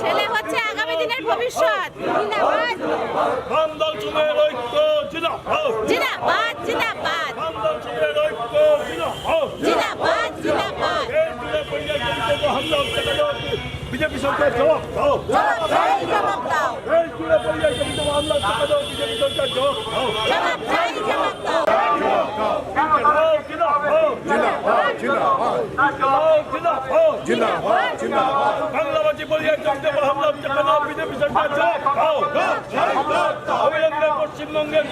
ছেলে হচ্ছে আগামী দিনের ভবিষ্যৎ। জিন্দাবাদ। বান্দল চুমের ঐক্য জিন্দাবাদ জিন্দাবাদ। জিন্দাবাদ বান্দল চুমের ঐক্য জিন্দাবাদ। জিন্দাবাদ জিন্দাবাদ এই জুড়ে পরিযায়ী শ্রমিকদের হামলা কেন বিজেপি সরকার জবাব দাও দাও বিজেপি সরকার জবাব দাও জবাব চাই জবাব দাও বাংলাবাসী পরিযায়ী শ্রমিকদের হামলা হচ্ছে কেন বিজেপি সরকার অবিলম্বে পশ্চিমবঙ্গের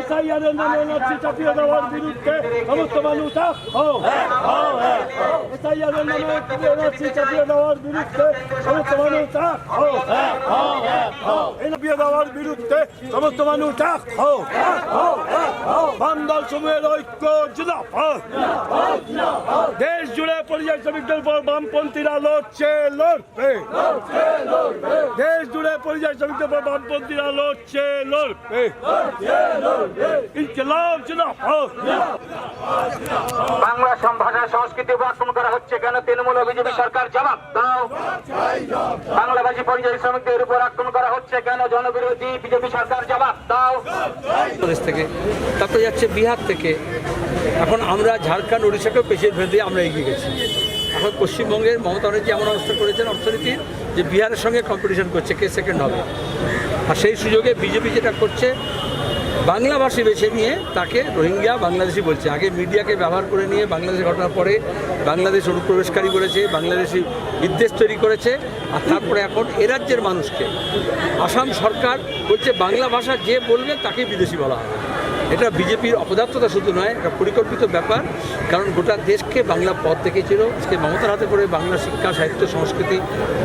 এসআইআরের নামে নাচি চাপিয়ে দেওয়ার বিরুদ্ধে সমস্ত মানুষ এসআইআরের নামে নাচি চাপিয়ে দেওয়ার বিরুদ্ধে সমস্ত মানুষ হও দেওয়ার বিরুদ্ধে সমস্ত মানুষ এক হও সময়ের ঐক্য জিন্দাবাদ দেশ জুড়ে পরিযায়ী শ্রমিকদের উপর বামপন্থীরা লড়ছে লড়বে দেশ জুড়ে পরিযায়ী শ্রমিকদের উপর বামপন্থীরা লড়ছে লড়বে ইনকিলাব জিন্দাবাদ বাংলা ভাষা সংস্কৃতি উপর করা হচ্ছে কেন? তৃণমূল বিজেপি সরকার জবাব দাও। বাংলাভাষী পরিযায়ী শ্রমিকদের উপর আক্রমণ করা হচ্ছে কেন? জনবিরোধী বিজেপি সরকার জবাব দাও। প্রদেশ থেকে, তারপরে যাচ্ছে বিহার থেকে। এখন আমরা ঝাড়খণ্ড, উড়িষ্যাকেও পেছিয়ে দিয়ে আমরা এগিয়ে গেছি। এখন পশ্চিমবঙ্গের মমতা ব্যানার্জি এমন অবস্থা করেছেন অর্থনীতির, যে বিহারের সঙ্গে কম্পিটিশন করছে, কে সেকেন্ড হবে। আর সেই সুযোগে বিজেপি যেটা করছে বাংলাভাষী বেছে নিয়ে তাকে রোহিঙ্গা বাংলাদেশি বলছে। আগে মিডিয়াকে ব্যবহার করে নিয়ে বাংলাদেশের ঘটনার পরে বাংলাদেশ অনুপ্রবেশকারী করেছে, বাংলাদেশি বিদ্বেষ তৈরি করেছে, আর তারপরে এখন এ রাজ্যের মানুষকে। আসাম সরকার বলছে বাংলা ভাষা যে বলবে তাকে বিদেশি বলা হবে। এটা বিজেপির অপদার্থতা শুধু নয় একটা পরিকল্পিত ব্যাপার। কারণ গোটা দেশকে বাংলা পথ দেখেছিল আজকে মমতার হাতে করে বাংলা শিক্ষা সাহিত্য সংস্কৃতি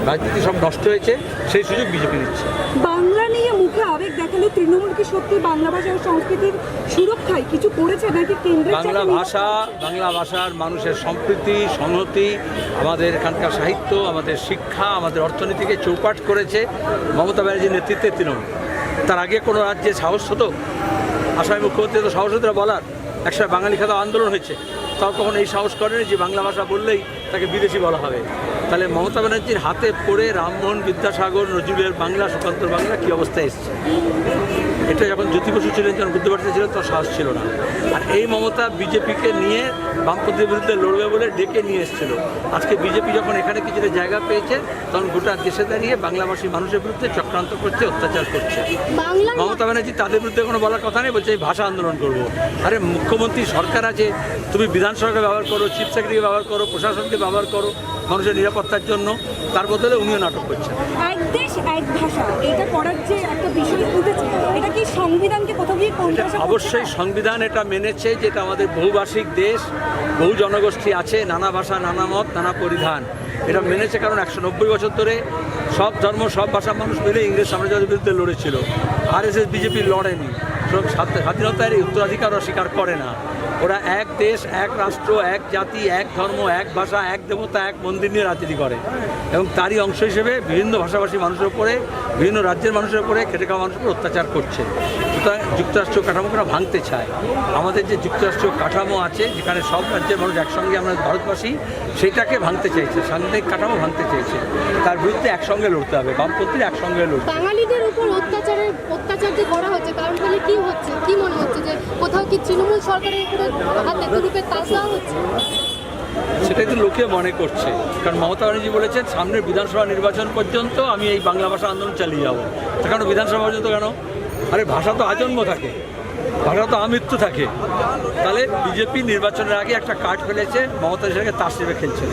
রাজনীতি সব নষ্ট হয়েছে। সেই সুযোগ বিজেপি নিচ্ছে। বাংলা নিয়ে মুখে আবেগ দেখালে তৃণমূল কি সত্যি বাংলা ভাষা ও সংস্কৃতির সুরক্ষায় কিছু করেছে নাকি কেন্দ্রের বাংলা ভাষা বাংলা ভাষার মানুষের সম্প্রীতি সংহতি আমাদের এখানকার সাহিত্য আমাদের শিক্ষা আমাদের অর্থনীতিকে চৌপাট করেছে মমতা ব্যানার্জির নেতৃত্বে তৃণমূল। তার আগে কোনো রাজ্যে সাহস হতো? আসামি মুখ্যমন্ত্রী তো সাহস হতো বলার। একসময় বাঙালি খাতা আন্দোলন হয়েছে। তাও কখন এই সাহস করেনি যে বাংলা ভাষা বললেই তাকে বিদেশি বলা হবে। তাহলে মমতা ব্যানার্জির হাতে পড়ে রামমোহন বিদ্যাসাগর, নজরুলের বাংলা, সুকান্তর বাংলা কী অবস্থায় এসছে? এটা যখন জ্যোতি বসু ছিলেন যখন বুদ্ধবাড়িতে ছিলেন তার সাহস ছিল না। আর এই মমতা বিজেপিকে নিয়ে বামপন্থীর বিরুদ্ধে লড়বে বলে ডেকে নিয়ে এসেছিল। আজকে বিজেপি যখন এখানে কিছুটা জায়গা পেয়েছে তখন গোটা দেশে দাঁড়িয়ে বাংলাভাষী মানুষের বিরুদ্ধে চক্রান্ত করছে অত্যাচার করছে। মমতা ব্যানার্জি তাদের বিরুদ্ধে কোনো বলার কথা নেই বলছে এই ভাষা আন্দোলন করব। আরে মুখ্যমন্ত্রী সরকার আছে তুমি বিধানসভাকে ব্যবহার করো চিফ সেক্রেটারিকে ব্যবহার করো প্রশাসনকে ব্যবহার করো মানুষের নিরাপত্তার জন্য তার বদলে উনিও নাটক করছেন। এক দেশ এক ভাষা এটা করার যে একটা বিষয় উঠেছে এটা কি সংবিধানকে কোথাও গিয়ে অবশ্যই সংবিধান এটা মেনেছে যেটা আমাদের বহুভাষিক দেশ বহু জনগোষ্ঠী আছে নানা ভাষা নানা মত নানা পরিধান। এটা মেনেছে কারণ একশো নব্বই বছর ধরে সব ধর্ম সব ভাষার মানুষ মিলে ইংরেজ সাম্রাজ্যের বিরুদ্ধে লড়েছিল। আর এস এস বিজেপি লড়েনি। স্বাধীনতার উত্তরাধিকার অস্বীকার করে না। ওরা এক দেশ, এক রাষ্ট্র, এক জাতি, এক ধর্ম, এক ভাষা, এক দেবতা, এক মন্দির নিয়ে রাজনীতি করে। এবং তারই অংশ হিসেবে বিভিন্ন ভাষাভাষী মানুষের উপরে, বিভিন্ন রাজ্যের মানুষের উপরে, খেটে খাওয়া মানুষের উপর অত্যাচার করছে। সুতরাং যুক্তরাষ্ট্র কাঠামোকে ভাঙতে চায়? আমাদের যে যুক্তরাষ্ট্র কাঠামো আছে, যেখানে সব রাজ্যের মানুষ একসঙ্গে আমরা ভারতবাসী, সেটাকে ভাঙতে চাইছে, সাংবিধানিক কাঠামো ভাঙতে চাইছে। তার বিরুদ্ধে একসঙ্গে লড়তে হবে, বামপন্থীরা একসঙ্গে লড়তে বাঙালিদের উপর অত্যাচারের, অত্যাচার যে করা হচ্ছে কারণ তাহলে কি হচ্ছে? কি মনে হচ্ছে যে কোথাও কি তৃণমূল সরকারের উপরে হাতে তুরুপের তাল হচ্ছে? সেটাই তো লোকে মনে করছে। কারণ মমতা ব্যানার্জি বলেছেন, সামনের বিধানসভা নির্বাচন পর্যন্ত আমি এই বাংলা ভাষা আন্দোলন চালিয়ে যাব। তা কেন বিধানসভা পর্যন্ত কেন? আরে ভাষা তো আজন্ম থাকে। ভাষা তো আমৃত্যু থাকে। তাহলে বিজেপি নির্বাচনের আগে একটা কার্ড ফেলেছে, মমতা সেটাকে তার খেলছে।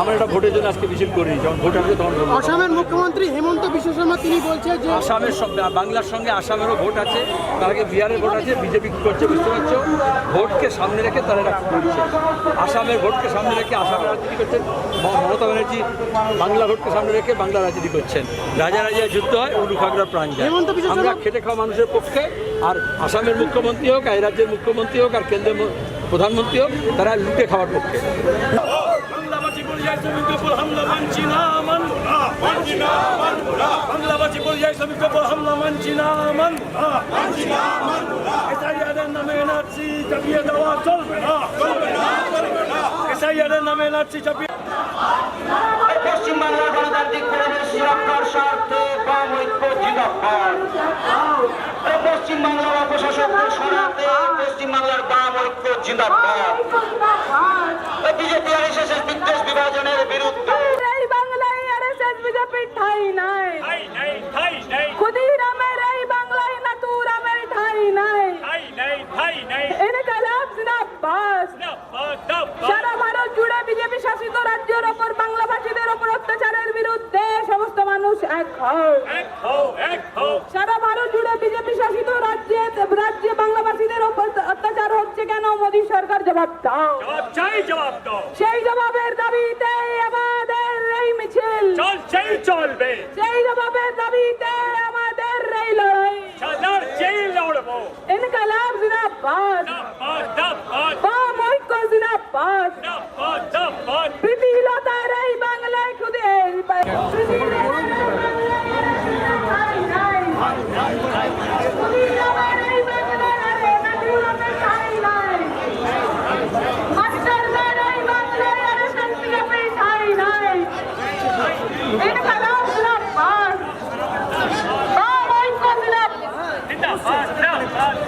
আমরা এটা ভোটের জন্য আজকে মিছিল করিনি যখন ভোট আসবে তখন আসামের মুখ্যমন্ত্রী হেমন্ত বিশ্ব শর্মা তিনি বলছে যে আসামের সব বাংলার সঙ্গে আসামেরও ভোট আছে তার আগে বিহারের ভোট আছে বিজেপি কী করছে বুঝতে পারছ? ভোটকে সামনে রেখে তারা এটা করছে। আসামের ভোটকে সামনে রেখে আসামের রাজনীতি করছেন? মমতা ব্যানার্জি বাংলা ভোটকে সামনে রেখে বাংলা রাজনীতি করছেন? রাজা রাজা যুদ্ধ হয় উলু খাগড়া প্রাণ যায়। হেমন্ত বিশ্ব আমরা খেটে খাওয়া মানুষের পক্ষে আর আসামের মুখ্যমন্ত্রী হোক আর এই রাজ্যের মুখ্যমন্ত্রী হোক আর কেন্দ্রের প্রধানমন্ত্রী হোক তারা লুটে খাওয়ার পক্ষে। বাংলাবাসী পরিযায়ী উপর হামলা মানছি না এসআইআরের নামে এনআরসি চাপিয়ে দেওয়া চলবে না এসআইআরের নামে এনআরসি চাপিয়ে পশ্চিমবাংলার গণতান্ত্রিক পরিবেশ সুরক্ষার স্বার্থে বাম ঐক্য জিন্দাবাদ। পশ্চিমবাংলার অপশাসকদের সরাতে পশ্চিমবাংলার বাম ঐক্য জিন্দাবাদ। বিজেপি আর এস বিদ্বেষ বিভাজনের বিরুদ্ধে। এই বাংলায় আরএসএস বিজেপি ঠাই নাই। ক্ষুদিরামের এই বাংলায় নাতুরামের ঠাই নাই। ইনকালাব জিন্দাবাদ। সারা ভারত জুড়ে বিজেপি শাসিত রাজ্যের ওপর বাংলাভাষীদের ওপর এক হও। সারা ভারত জুড়ে বিজেপি শাসিত রাজ্যে রাজ্যে ওপর অত্যাচার হচ্ছে কেন? মোদী সরকার জবাব দাও। চাই জবাব দাও। সেই জবাবের দাবিতে আমাদের এই মিছিল। চলছেই চলবে। সেই জবাবের দাবিতে আমাদের এই লড়াই। সাদার লড়বো। ইনকালাব জিন্দাবাদ। বাম ঐক্য জিন্দাবাদ। এই বাংলায় খুদে বা- প্রীতিলতার এই বাংলায় আরে নাতিরামের ঠাঁই নাই। মাস্টারদার এই বাংলায় আরে শান্তিরামের ঠাঁই নাই। ইনকালাব জিন্দাবাদ। বাম ঐক্য জিন্দাবাদ।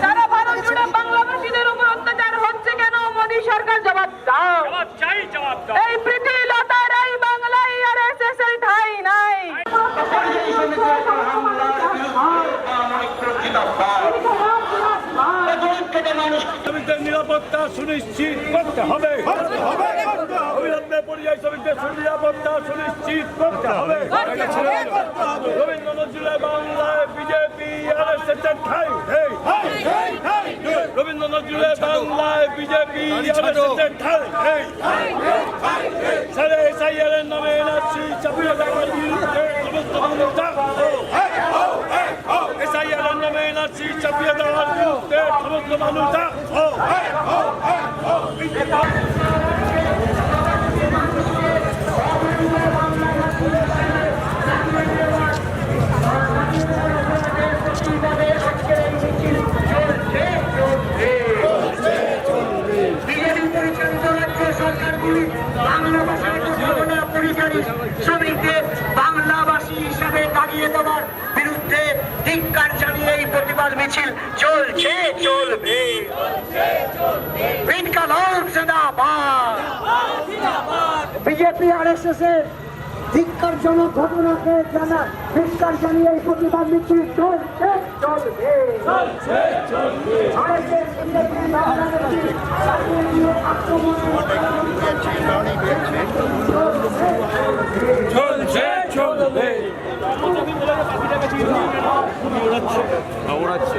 সারা ভারত জুড়ে বাংলাভাষীদের উপর অত্যাচার হচ্ছে কেন মোদী সরকার জবাব দাও এই প্রীতি লতার এই বাংলায় আর এস এস এল ঠাই নাই পরিযায়ী শ্রমিকদের উপর হামলার বিরুদ্ধে বাম ঐক্য জিন্দাবাদ গরিব থেকে মানুষ শ্রমিকদের নিরাপত্তা সুনিশ্চিত করতে হবে। অবিলম্বে পরিযায়ী শ্রমিকদের নিরাপত্তা সুনিশ্চিত করতে হবে। রবীন্দ্র নজরুলের বাংলায় বিজেপি আর এস এস এর ঠাই রবীন্দ্র নজরুলের বাংলায় বিজেপি আর এস এস এর ঠাই নেই সারে এসআইআর এর নামে এনআরসি চাপিয়ে দেওয়ার বিরুদ্ধে সমস্ত মানুষ জাগো। এসআইআর এর নামে এনআরসি চাপিয়ে দেওয়ার বিরুদ্ধে সমস্ত হিসাবে দাঁড়িয়ে দেওয়ার ধিক্কার জানিয়ে এই প্রতিবাদ মিছিল চলছে চলবে। ইনকালাব জিন্দাবাদ। বিজেপি আর এস এস এর ধিক্কারজনক ঘটনাকে জানা ধিক্কার জানিয়ে এই প্রতিবাদ মিছিল চলছে চলবে। RSS বিজেপি বাংলাদেশি শাসনীয় আক্রমণের চলছে চলবে। ওড়াচ্ছে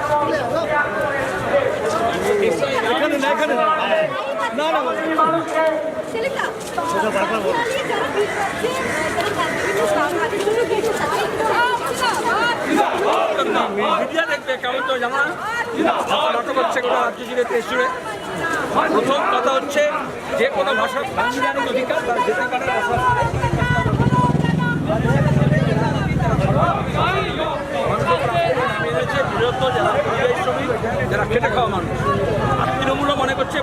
না না মিডিয়া দেখবে কেমন তো জানো নাটক হচ্ছে গোটা রাজ্য জুড়ে কথা হচ্ছে যে কোনো ভাষা সাংবিধানিক অধিকার তার যেতে পারে ভাষা মেনেছে বৃহত্তর যারা পরিযায়ী শ্রমিক যারা খেটে খাওয়া মানুষ আর তৃণমূলও মনে করছে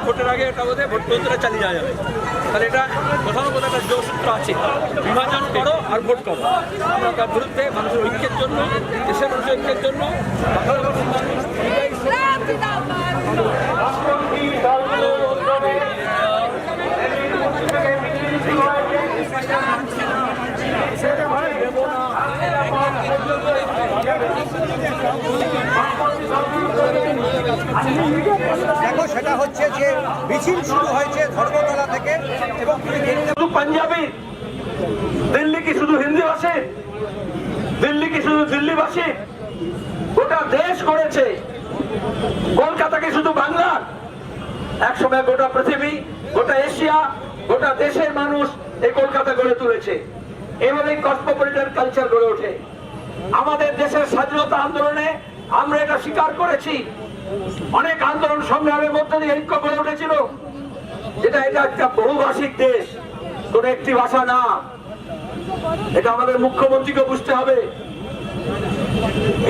আগে ভোট চালিয়ে যাওয়া যাবে। তাহলে এটা কোথাও না কোথাও একটা যোগসূত্র আছে, বিভাজন করো আর ভোট করো। আমরা তার বিরুদ্ধে মানুষের ঐক্যের জন্য, দেশের মানুষের ঐক্যের জন্য বাংলাদেশের মানুষ পরিযায়ী দেখো, সেটা হচ্ছে যে মিছিল শুরু হয়েছে ধর্মতলা থেকে এবং শুধু পাঞ্জাবি, দিল্লি কি শুধু হিন্দি ভাষী দিল্লি কি শুধু দিল্লিবাসী গোটা দেশ করেছে। কলকাতা কি শুধু বাংলা? একসময় গোটা পৃথিবী, গোটা এশিয়া, গোটা দেশের মানুষ এই কলকাতা গড়ে তুলেছে। এভাবেই কসমোপলিটন কালচার গড়ে ওঠে। আমাদের দেশের স্বাধীনতা আন্দোলনে আমরা এটা স্বীকার করেছি। অনেক আন্দোলন সংগ্রামের মধ্যে দিয়ে ঐক্য গড়ে উঠেছিল। যেটা এটা একটা বহুভাষিক দেশ, কোন একটি ভাষা না। এটা আমাদের মুখ্যমন্ত্রীকে বুঝতে হবে।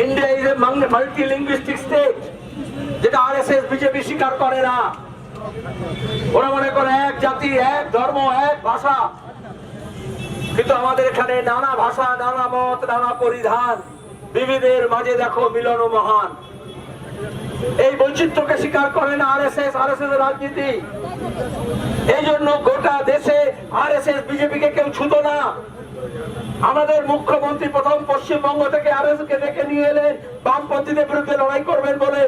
India is a multi linguistic state যেটা আর এস এস বিজেপি স্বীকার করে না। ওরা মনে করে এক জাতি, এক ধর্ম, এক ভাষা। কিন্তু আমাদের এখানে নানা ভাষা, নানা মত, নানা পরিধান। বিবিধের মাঝে দেখো মিলন মহান। এই বৈচিত্র্যকে স্বীকার করে না R S S R S S রাজনীতি। এই জন্য গোটা দেশে আর এস এস বিজেপি কে কেউ ছুতো না। আমাদের মুখ্যমন্ত্রী প্রথম পশ্চিমবঙ্গ থেকে আর এস কে ডেকে নিয়ে এলেন বামপন্থীদের বিরুদ্ধে লড়াই করবেন বলে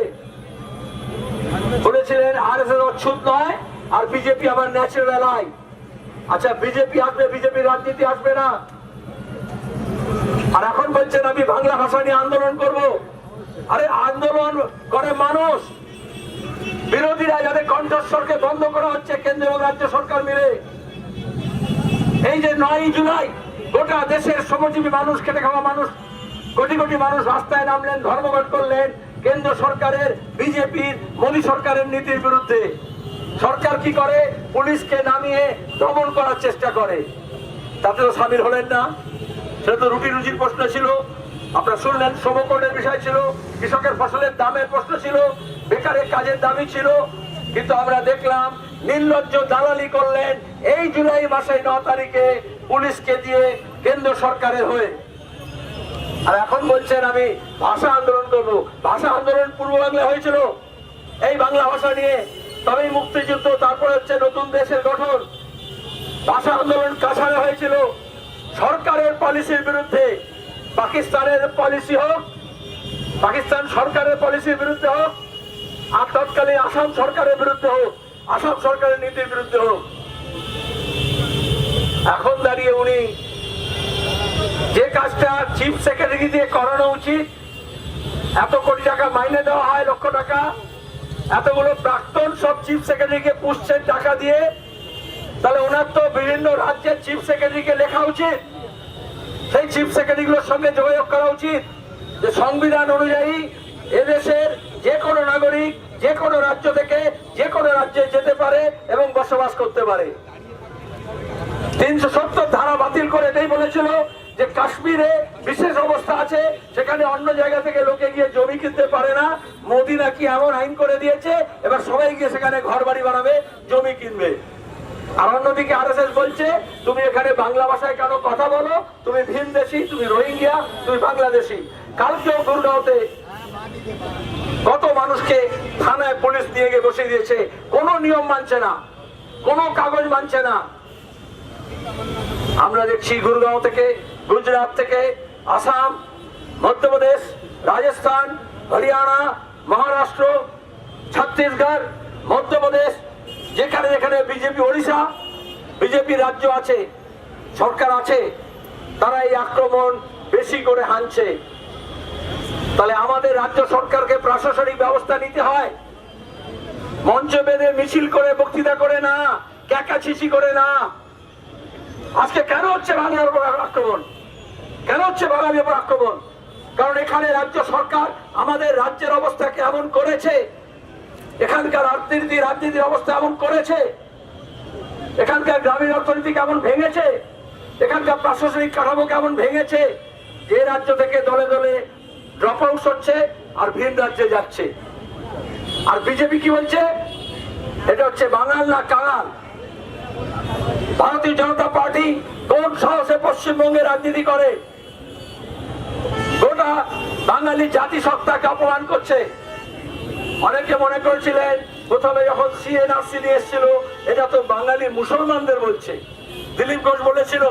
বলেছিলেন। আর এস এস অচ্ছুত নয় আর বিজেপি আমার ন্যাচারাল এলাই আচ্ছা বিজেপি আসবে বিজেপি রাজনীতি আসবে না। আর এখন বলছেন, আমি বাংলা ভাষা নিয়ে আন্দোলন করব। আরে আন্দোলন করে মানুষ। বিরোধীরা যাদের কণ্ঠস্বরকে বন্ধ করা হচ্ছে, কেন্দ্র রাজ্য সরকার মিলে। এই যে নয় জুলাই, গোটা দেশের শ্রমজীবী মানুষ, খেটে খাওয়া মানুষ, কোটি কোটি মানুষ রাস্তায় নামলেন, ধর্মঘট করলেন, কেন্দ্র সরকারের, বিজেপির, মোদী সরকারের নীতির বিরুদ্ধে। সরকার কি করে? পুলিশকে নামিয়ে দমন করার চেষ্টা করে। তাতে তো সামিল হলেন না। সেটা তো রুটি রুজির প্রশ্ন ছিল। আপনারা শুনলেন শ্রমকরণের বিষয় ছিল, কৃষকের ফসলের দামের প্রশ্ন ছিল, বেকারের কাজের দাবি ছিল। কিন্তু আমরা দেখলাম, নির্লজ্জ দালালি করলেন এই জুলাই মাসের ন তারিখে পুলিশকে দিয়ে কেন্দ্র সরকারের হয়ে। আর এখন বলছেন আমি ভাষা আন্দোলন করব। ভাষা আন্দোলন পূর্ব বাংলা হয়েছিল। এই বাংলা ভাষা নিয়ে তবেই মুক্তিযুদ্ধ, তারপরে হচ্ছে নতুন দেশের গঠন। ভাষা আন্দোলন কাছাড়ে হয়েছিল। সরকারের পলিসির বিরুদ্ধে, পাকিস্তানের পলিসি হোক, পাকিস্তান সরকারের পলিসির বিরুদ্ধে হোক, আর তৎকালীন আসাম সরকারের বিরুদ্ধে হোক, আসাম সরকারের নীতির বিরুদ্ধে হোক। এখন দাঁড়িয়ে উনি যে কাজটা চিফ সেক্রেটারি দিয়ে করানো উচিত, এত কোটি টাকা মাইনে দেওয়া হয়, লক্ষ টাকা, এতগুলো প্রাক্তন সব চিফ সেক্রেটারিকে পুষছেন টাকা দিয়ে, তাহলে ওনার তো বিভিন্ন রাজ্যের চিফ সেক্রেটারিকে লেখা উচিত। সেই চিফ সেক্রেটারিগুলোর সঙ্গে যোগাযোগ করা উচিত যে সংবিধান অনুযায়ী এদেশের যে কোনো নাগরিক, যে কোনো রাজ্য থেকে যে কোনো রাজ্যে যেতে পারে এবং বসবাস করতে পারে। তিনশো সত্তর ধারা বাতিল করে এটাই বলেছিল যে কাশ্মীরে বিশেষ অবস্থা আছে, সেখানে অন্য জায়গা থেকে লোকে গিয়ে জমি কিনতে পারে না। মোদি নাকি এমন আইন করে দিয়েছে, এবার সবাই গিয়ে সেখানে ঘর বাড়ি বানাবে, জমি কিনবে। আর অন্যদিকে আর বলছে, তুমি এখানে বাংলা ভাষায় কেন কথা বলো? তুমি ভিন দেশি, তুমি রোহিঙ্গিয়া তুমি বাংলাদেশি। কালকেও গুরগাঁওতে কত মানুষকে থানায় পুলিশ নিয়ে গিয়ে বসে দিয়েছে। কোনো নিয়ম মানছে না, কোনো কাগজ মানছে না। আমরা দেখছি গুরগাঁও থেকে, গুজরাট থেকে, আসাম, মধ্যপ্রদেশ, রাজস্থান, হরিয়ানা, মহারাষ্ট্র, ছত্তিশগড়, মধ্যপ্রদেশ যেখানে যেখানে বিজেপি ওড়িশা, বিজেপি রাজ্য আছে, সরকার আছে, তারা এই আক্রমণ বেশি করে হানছে। তাহলে আমাদের রাজ্য সরকারকে প্রশাসনিক ব্যবস্থা নিতে হয়। মঞ্চ বেঁধে মিছিল করে বক্তৃতা করে না ক্যাকাছিসি করে না। আজকে কেন হচ্ছে বাংলার উপর আক্রমণ? কেন হচ্ছে বাঙালির উপর আক্রমণ? কারণ এখানে রাজ্য সরকার আমাদের রাজ্যের অবস্থাকে এমন করেছে? এখানকার অর্থনীতি রাজনীতির অবস্থা এমন করেছে। এখানকার গ্রামীণ অর্থনীতি কেমন ভেঙেছে? এখানকার প্রশাসনিক কাঠামো কেমন ভেঙেছে? যে রাজ্য থেকে দলে দলে ড্রপ আউট হচ্ছে আর ভিন রাজ্যে যাচ্ছে। আর বিজেপি কি বলছে? এটা হচ্ছে বাঙাল না কাঙাল? ভারতীয় জনতা পার্টি কোন সাহসে পশ্চিমবঙ্গে রাজনীতি করে? গোটা বাঙালি জাতিসত্তাকে অপমান করছে। অনেকে মনে করেছিলেন, প্রথমে যখন সিএনআরসি নিয়ে এসেছিল, এটা তো বাঙালি মুসলমানদের বলছে। দিলীপ ঘোষ বলেছিল,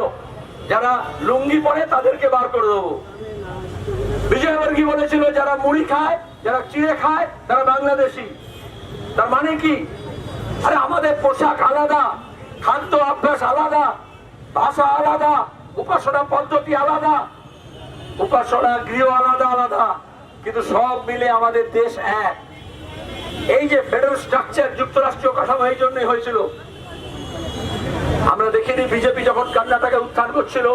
যারা লুঙ্গি পরে তাদেরকে বার করে দেবো। বিজয়বর্গী বলেছিল, যারা মুড়ি খায়, যারা চিড়ে খায়, তারা বাংলাদেশি। তার মানে কি? আরে আমাদের পোশাক আলাদা, খাদ্য অভ্যাস আলাদা, ভাষা আলাদা, উপাসনা পদ্ধতি আলাদা, উপাসনা গৃহ আলাদা আলাদা, কিন্তু সব মিলে আমাদের দেশ এক। এই যে ফেডারেল স্ট্রাকচার যুক্তরাষ্ট্রীয় কাঠামো, এই জন্যই হয়েছিল। আমরা দেখিনি বিজেপি যখন কর্ণাটকে উত্থান করছিল,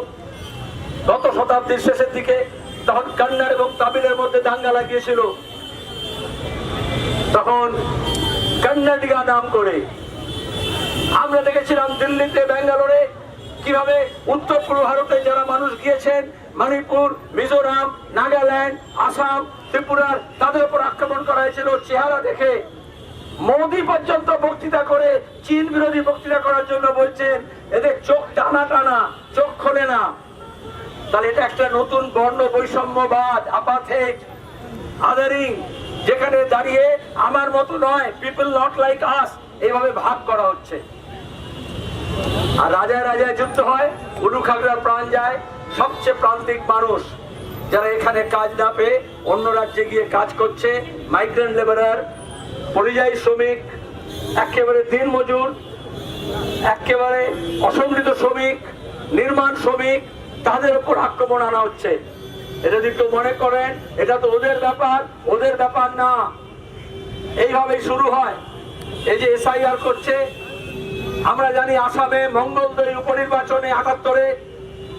গত শতাব্দীর শেষের দিকে, তখন কন্নড় এবং তামিলের মধ্যে দাঙ্গা লাগিয়েছিল। তখন কন্নডিগা নাম করে। আমরা দেখেছিলাম দিল্লিতে, ব্যাঙ্গালোরে কীভাবে উত্তর পূর্ব ভারতে যারা মানুষ গিয়েছেন মণিপুর মিজোরাম, নাগাল্যান্ড, আসাম, ত্রিপুরার তাদের উপর আক্রমণ করা হয়েছিল চেহারা দেখে। মোদি পর্যন্ত বক্তৃতা করে, চীন বিরোধী বক্তৃতা করার জন্য বলছেন, এদের চোখ টানা টানা, চোখ খোলে না। তাহলে এটা একটা নতুন বর্ণ বৈষম্যবাদ আপাথেজ আদারিং, যেখানে দাঁড়িয়ে আমার মতো নয় পিপল নট লাইক আস এইভাবে ভাগ করা হচ্ছে। আর রাজায় রাজায় যুদ্ধ হয় উলু খাগড়ার প্রাণ যায় সবচেয়ে প্রান্তিক মানুষ যারা এখানে কাজ না পেয়ে অন্য রাজ্যে গিয়ে কাজ করছে মাইগ্রেন্ট লেবারার পরিযায়ী শ্রমিক, একেবারে দিন মজুর, একেবারে অসংগঠিত শ্রমিক, নির্মাণ শ্রমিক, তাদের উপর আক্রমণ আনা হচ্ছে। এটা যদি কেউ মনে করেন, এটা তো ওদের ব্যাপার ওদের ব্যাপার না। এইভাবেই শুরু হয়। এই যে এসআইআর করছে, আমরা জানি আসামে মঙ্গলদৈ উপনির্বাচনে আটাত্তরে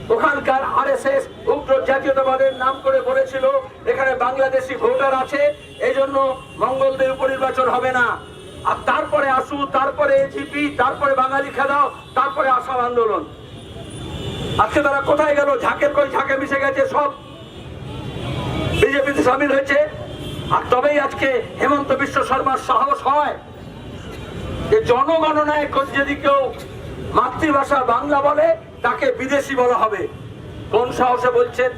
ওখানকার আর এস আরএসএস উগ্র জাতীয়তাবাদের নাম করে বলেছিল, এখানে বাংলাদেশি ভোটার আছে এই জন্য মঙ্গলদৈ উপনির্বাচন হবে না। আর তারপরে আসু, তারপরে এজিপি তারপরে বাঙালি খেলাও তারপরে আসাম আন্দোলন। আজকে তারা কোথায় গেল? ঝাঁকের কই ঝাঁকে মিশে গেছে সব। বিজেপিতে সামিল হয়েছে। আর তবেই আজকে হেমন্ত বিশ্ব শর্মার সাহস হয়। যে জনগণনায় যদি কেউ মাতৃভাষা বাংলা বলে তাকে বিদেশি বলা হবে। কোন সাহসে বলছেন?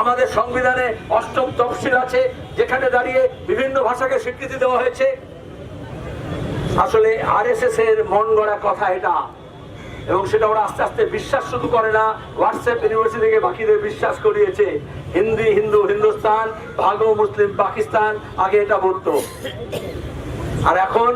আমাদের সংবিধানে অষ্টম তফসিল আছে, যেখানে দাঁড়িয়ে বিভিন্ন ভাষাকে স্বীকৃতি দেওয়া হয়েছে। আসলে আরএসএস এর মন গড়া কথা এটা। এবং সেটা ওরা আস্তে আস্তে বিশ্বাস শুধু করে না হোয়াটসঅ্যাপ ইউনিভার্সিটি থেকে বাকিদের বিশ্বাস করিয়েছে। হিন্দি, হিন্দু, হিন্দুস্তান, ভাগো, মুসলিম, পাকিস্তান, আগে এটা বলতো। আর এখন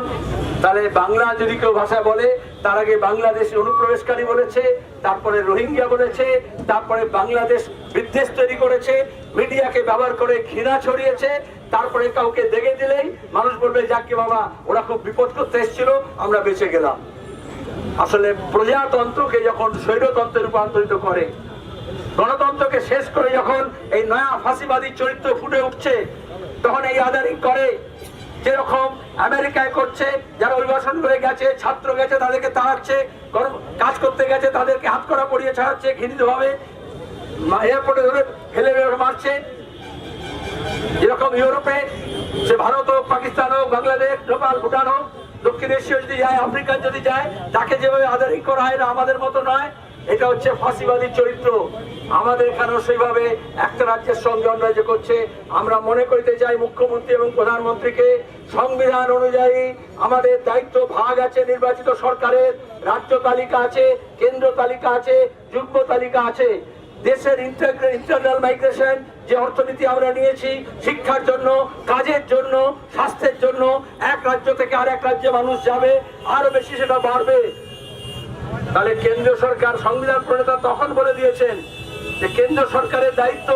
তাহলে বাংলা যদি কেউ ভাষা বলে তার আগে বাংলাদেশি অনুপ্রবেশকারী বলেছে, তারপরে রোহিঙ্গা বলেছে, তারপরে বাংলাদেশ বিদ্বেষ তৈরি করেছে, মিডিয়াকে ব্যবহার করে ঘৃণা ছড়িয়েছে, তারপরে কাউকে দেখে দিলেই মানুষ বলবে, যাকে বাবা, ওরা খুব বিপদ করতে এসেছিল, আমরা বেঁচে গেলাম। আসলে প্রজাতন্ত্রকে যখন স্বৈরতন্ত্রে রূপান্তরিত করে, গণতন্ত্রকে শেষ করে যখন এই নয়া ফাঁসিবাদী চরিত্র ফুটে উঠছে, তখন এই আদারিং করে যেরকম আমেরিকায় করছে, যারা অভিবাসন করে গেছে, ছাত্র গেছে, তাদেরকে তাড়াচ্ছে কাজ করতে গেছে, তাদেরকে হাত করা পড়িয়ে ছাড়াচ্ছে ঘৃণিত ভাবে এয়ারপোর্টে ধরে ফেলে মারছে। যেরকম ইউরোপে, সে ভারত হোক, পাকিস্তান হোক, বাংলাদেশ, নেপাল, ভুটান হোক, দক্ষিণ এশিয়া যদি যায় আফ্রিকান যদি যায়, তাকে যেভাবে আদারিং করা হয় না আমাদের মতো নয়। এটা হচ্ছে ফাঁসিবাদী চরিত্র। আমাদের এখানেও সেইভাবে একটা রাজ্যের সঙ্গে অন্যায় যে করছে, আমরা মনে করিতে চাই মুখ্যমন্ত্রী এবং প্রধানমন্ত্রীকে সংবিধান অনুযায়ী আমাদের দায়িত্ব ভাগ আছে নির্বাচিত সরকারের, রাজ্য তালিকা আছে, কেন্দ্র তালিকা আছে, যুগ্ম তালিকা আছে। দেশের ইন্টারনাল মাইগ্রেশন যে অর্থনীতি আমরা নিয়েছি, শিক্ষার জন্য, কাজের জন্য, স্বাস্থ্যের জন্য, এক রাজ্য থেকে আর এক রাজ্যে মানুষ যাবে, আরও বেশি সেটা বাড়বে। তাহলে কেন্দ্রীয় সরকার সংবিধান প্রণেতা তখন বলে দিয়েছেন যে কেন্দ্র সরকারের দায়িত্ব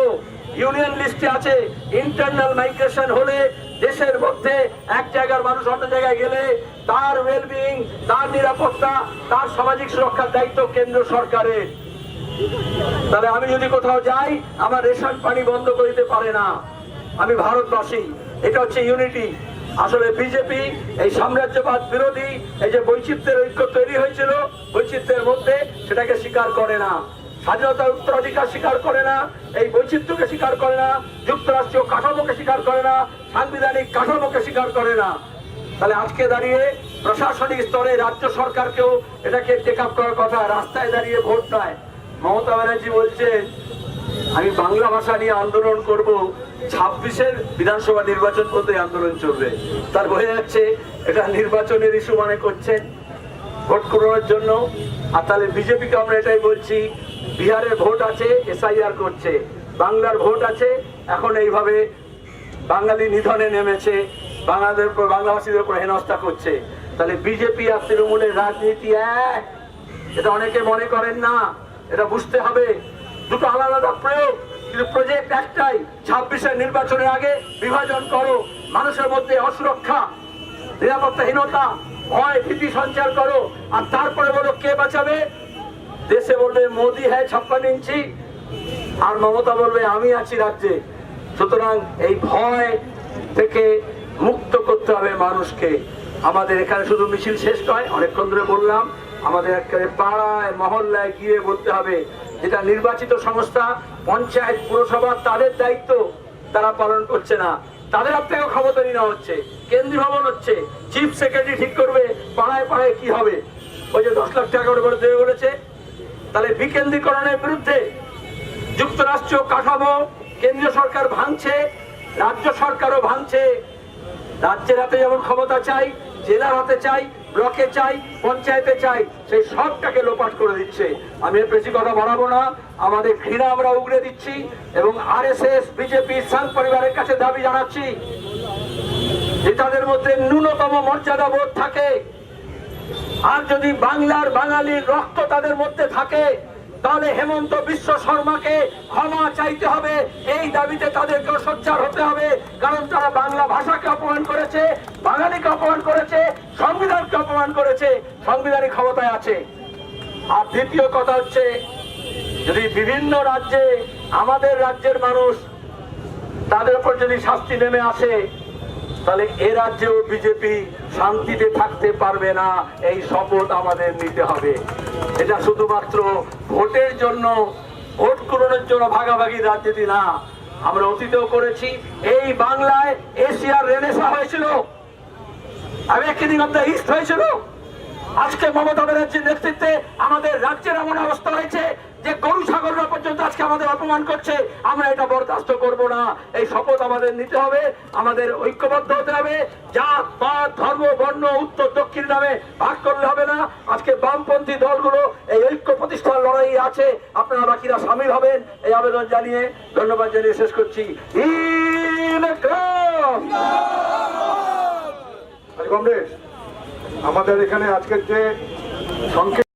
ইউনিয়ন লিস্টে আছে। ইন্টারনাল মাইগ্রেশন হলে দেশের মধ্যে এক জায়গার মানুষ অন্য জায়গায় গেলে তার ওয়েলবিং তার নিরাপত্তা, তার সামাজিক সুরক্ষার দায়িত্ব কেন্দ্র সরকারের। তাহলে আমি যদি কোথাও যাই, আমার রেশন পানি বন্ধ করিতে পারে না। আমি ভারতবাসী, এটা হচ্ছে ইউনিটি আসলে বিজেপি এই সাম্রাজ্যবাদ বিরোধী, এই যে বৈচিত্র্যের ঐক্য তৈরি হয়েছিল, বৈচিত্র্যের মধ্যে সেটাকে স্বীকার করে না। স্বাধীনতার উত্তরাধিকার স্বীকার করে না, এই বৈচিত্র্যকে স্বীকার করে না, যুক্তরাষ্ট্রীয় কাঠামোকে স্বীকার করে না, সাংবিধানিক কাঠামোকে স্বীকার করে না। তাহলে আজকে দাঁড়িয়ে প্রশাসনিক স্তরে রাজ্য সরকারকেও এটাকে টেক আপ করার কথা, রাস্তায় দাঁড়িয়ে ভোট নয়। মমতা ব্যানার্জি বলছেন, আমি বাংলা ভাষা নিয়ে আন্দোলন করব ছাব্বিশের বিধানসভা নির্বাচন পর্যন্ত আন্দোলন চলবে। তার বোঝা যাচ্ছে এটা নির্বাচনের ইস্যু মনে করছেন ভোট করানোর জন্য। আর তাহলে বিজেপিকে আমরা এটাই বলছি, বিহারের ভোট আছে, এসআইআর করছে। বাংলার ভোট আছে, এখন এইভাবে বাঙালি নিধনে নেমেছে, বাংলাদের উপর বাংলাভাষীদের উপর হেনস্থা করছে। তাহলে বিজেপি আর তৃণমূলের রাজনীতি এক। এটা অনেকে মনে করেন না, এটা বুঝতে হবে। দুটো আলাদা আলাদা প্রয়োগ। কিন্তু প্রজেক্ট একটাই, ছাব্বিশের নির্বাচনের আগে বিভাজন করো, মানুষের মধ্যে অসুরক্ষা, নিরাপত্তাহীনতা, ভয়, ভীতি সঞ্চার করো, আর তারপরে বলো কে বাঁচাবে? দেশে বলবে মোদি হ্যাঁ ছাপ্পান্ন ইঞ্চি, আর মমতা বলবে, আমি আছি রাজ্যে। সুতরাং এই ভয় থেকে মুক্ত করতে হবে মানুষকে। আমাদের এখানে শুধু মিছিল শেষ নয়, অনেকক্ষণ ধরে বললাম, আমাদের একেবারে পাড়ায়, মহল্লায় গিয়ে বলতে হবে যেটা নির্বাচিত সংস্থা, পঞ্চায়েত, পুরসভা, তাদের দায়িত্ব তারা পালন করছে না। তাদের হাত থেকেও ক্ষমতা নেওয়া হচ্ছে। কেন্দ্রীয় ভবন হচ্ছে। চিফ সেক্রেটারি ঠিক করবে, পাড়ায় পাড়ায় কি হবে? ওই যে দশ লাখ টাকা করে দেবে বলেছে। তাহলে বিকেন্দ্রীকরণের বিরুদ্ধে যুক্তরাষ্ট্র কাঠামো, কেন্দ্রীয় সরকার ভাঙছে, রাজ্য সরকারও ভাঙছে। রাজ্যের হাতে যেমন ক্ষমতা চাই জেলার হতে চাই, ব্লকে চাই, পঞ্চায়েতে চাই, সেই সবটাকে লোপাট করে দিচ্ছে। আমি এর বেশি কথা বাড়াবো না। আমাদের ঘৃণা আমরা উগড়ে দিচ্ছি এবং R S S BJP Sangh পরিবারের কাছে দাবি জানাচ্ছি যে তাদের মধ্যে ন্যূনতম মর্যাদা বোধ থাকে। আর যদি বাংলার বাঙালির রক্ত তাদের মধ্যে থাকে তাহলে হেমন্ত বিশ্ব শর্মাকে ক্ষমা চাইতে হবে। এই দাবিতে তাদেরকে সোচ্চার হতে হবে, কারণ তারা বাংলা ভাষাকে অপমান করেছে, বাঙালিকে অপমান করেছে, সংবিধানকে অপমান করেছে, সংবিধানিক ক্ষমতায় আছে। আর দ্বিতীয় কথা হচ্ছে, যদি বিভিন্ন রাজ্যে, আমাদের রাজ্যের মানুষ তাদের উপর যদি শাস্তি নেমে আসে তাহলে এ রাজ্যেও বিজেপি শান্তিতে থাকতে পারবে না, এই শপথ আমাদের নিতে হবে। এটা শুধুমাত্র ভোটের জন্য, ভোট পূরণের জন্য ভাগাভাগি রাজনীতি না, আমরা অতীতেও করেছি। এই বাংলায় এশিয়ার রেনেসা হয়েছিল। আমেরিকান অফ দ্য ইস্ট হয়েছিল। আজকে মমতা ব্যানার্জির নেতৃত্বে আমাদের রাজ্যের এমন অবস্থা হয়েছে যে গরু ছাগলরা পর্যন্ত আজকে আমাদের অপমান করছে, আমরা এটা বরদাস্ত করব না। এই শপথ আমাদের নিতে হবে, আমাদের ঐক্যবদ্ধ হতে হবে। জাত, পাত, ধর্ম, বর্ণ, উত্তর, দক্ষিণ নামে ভাগ করলে হবে না। আজকে বামপন্থী দলগুলো এই ঐক্য প্রতিষ্ঠার লড়াই আছে। আপনারা বাকিরা সামিল হবেন। এই আবেদন জানিয়ে ধন্যবাদ জানিয়ে শেষ করছি। ইনকলাব! আমাদের এখানে আজকের যে সংক্ষেপ